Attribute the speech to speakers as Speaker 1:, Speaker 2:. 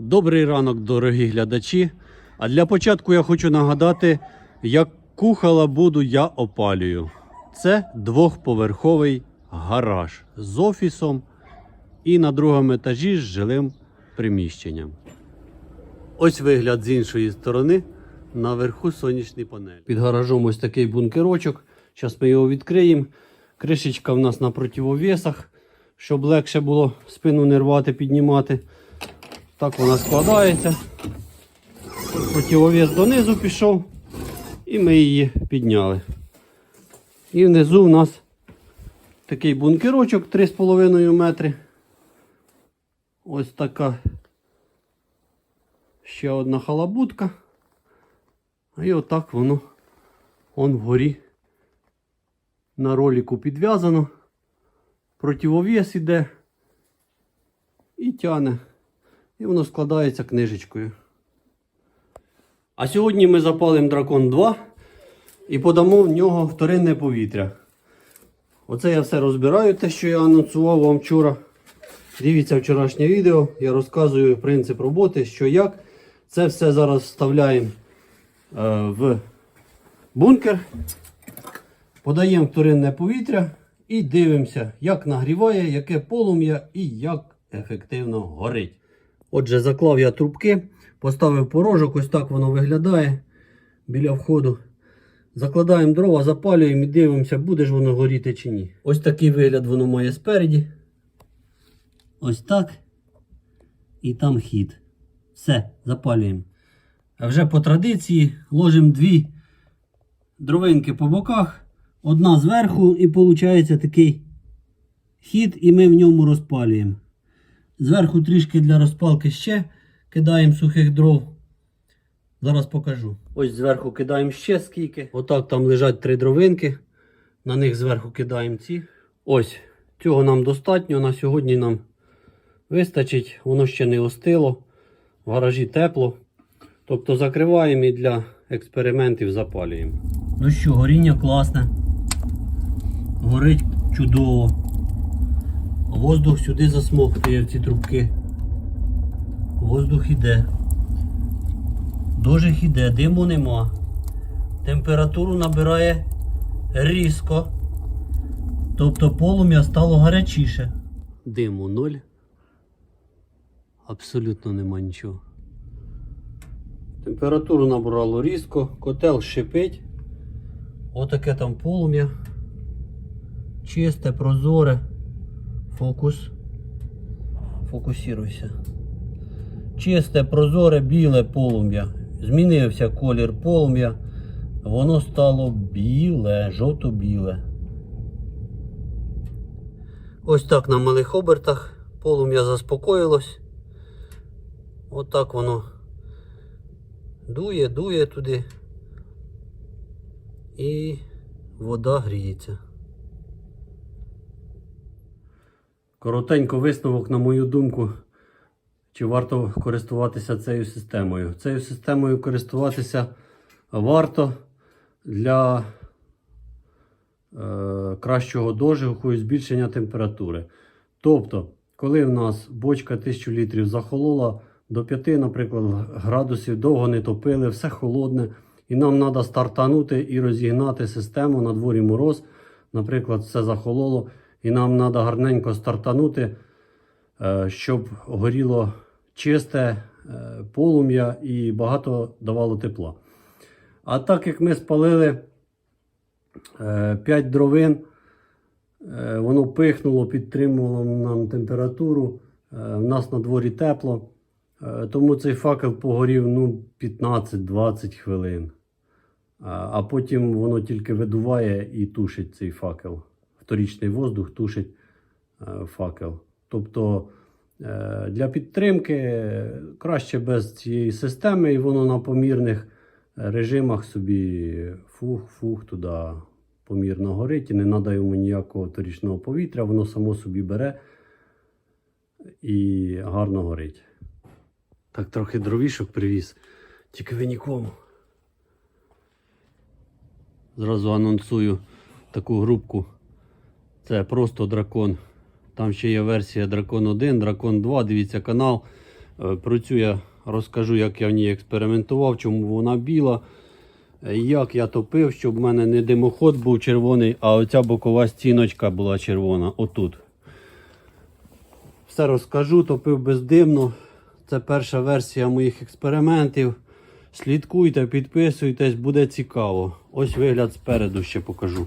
Speaker 1: Добрий ранок, дорогі глядачі. А для початку я хочу нагадати, яку халабуду я опалюю. Це двохповерховий гараж з офісом і на другому етажі з жилим приміщенням. Ось вигляд з іншої сторони. Наверху сонячні панелі. Під гаражом ось такий бункерочок. Зараз ми його відкриємо. Кришечка в нас на противовесах, щоб легше було спину не рвати, піднімати. Так вона складається. Противовес донизу пішов. І ми її підняли. І внизу у нас такий бункерочок 3,5 метри. Ось така ще одна халабутка. І отак воно он вгорі на роліку підв'язано. Противовес іде і тяне. І воно складається книжечкою. А сьогодні ми запалимо дракон 2 і подамо в нього вторинне повітря. Оце я все розбираю, те, що я анонсував вам вчора. Дивіться вчорашнє відео, я розказую принцип роботи, що як. Це все зараз вставляємо е, в бункер, подаємо вторинне повітря і дивимося, як нагріває, яке полум'я і як ефективно горить. Отже, заклав я трубки, поставив порожок, ось так воно виглядає біля входу. Закладаємо дрова, запалюємо і дивимося, буде ж воно горіти чи ні. Ось такий вигляд воно має спереді. Ось так. І там хід. Все, запалюємо. А вже по традиції ложимо дві дровинки по боках, одна зверху, і виходить такий хід, і ми в ньому розпалюємо. Зверху трішки для розпалки ще кидаємо сухих дров. Зараз покажу. Ось зверху кидаємо ще скільки. Отак там лежать три дровинки. На них зверху кидаємо ці. Ось, цього нам достатньо. На сьогодні нам вистачить. Воно ще не остило. В гаражі тепло. Тобто закриваємо і для експериментів запалюємо. Ну що, горіння класне. Горить чудово. Воздух сюди засмоктує в ці трубки. Воздух іде. Дожих іде, диму нема. Температуру набирає різко. Тобто полум'я стало гарячіше. Диму нуль. Абсолютно нема нічого. Температуру набрало різко, котел шипить. Отаке там полум'я. Чисте, прозоре. Фокус. Фокусируйся. Чисте, прозоре, біле полум'я. Змінився колір полум'я. Воно стало біле, жовто-біле. Ось так на малих обертах полум'я заспокоїлось. Отак воно дує, дує туди. І вода гріється. Коротенько висновок, на мою думку, чи варто користуватися цією системою. Цією системою користуватися варто для е, кращого дожигу і збільшення температури. Тобто, коли в нас бочка 1000 літрів захолола до 5, наприклад, градусів, довго не топили, все холодне, і нам треба стартанути і розігнати систему на дворі мороз. Наприклад, все захололо, і нам треба гарненько стартанути, е, щоб горіло чисте е, полум'я і багато давало тепла. А так як ми спалили 5 дровин, е, воно пихнуло, підтримувало нам температуру. В нас на дворі тепло. Тому цей факел погорів ну, 15-20 хвилин. А потім воно тільки видуває і тушить цей факел. Вторічний воздух тушить е, факел. Тобто е, для підтримки краще без цієї системи, і воно на помірних режимах собі фух-фух туди помірно горить. І не треба йому ніякого вторічного повітря, воно само собі бере і гарно горить. Так, трохи дровішок привіз. Тільки ви нікому. Зразу анонсую таку групку. Це просто дракон. Там ще є версія Дракон 1, Дракон 2. Дивіться канал. Е, Про цю я розкажу, як я в ній експериментував, чому вона біла, е, як я топив, щоб в мене не димоход був червоний, а оця бокова стіночка була червона. Отут. Все розкажу, топив бездимно. Це перша версія моїх експериментів. Слідкуйте, підписуйтесь, буде цікаво. Ось вигляд спереду ще покажу.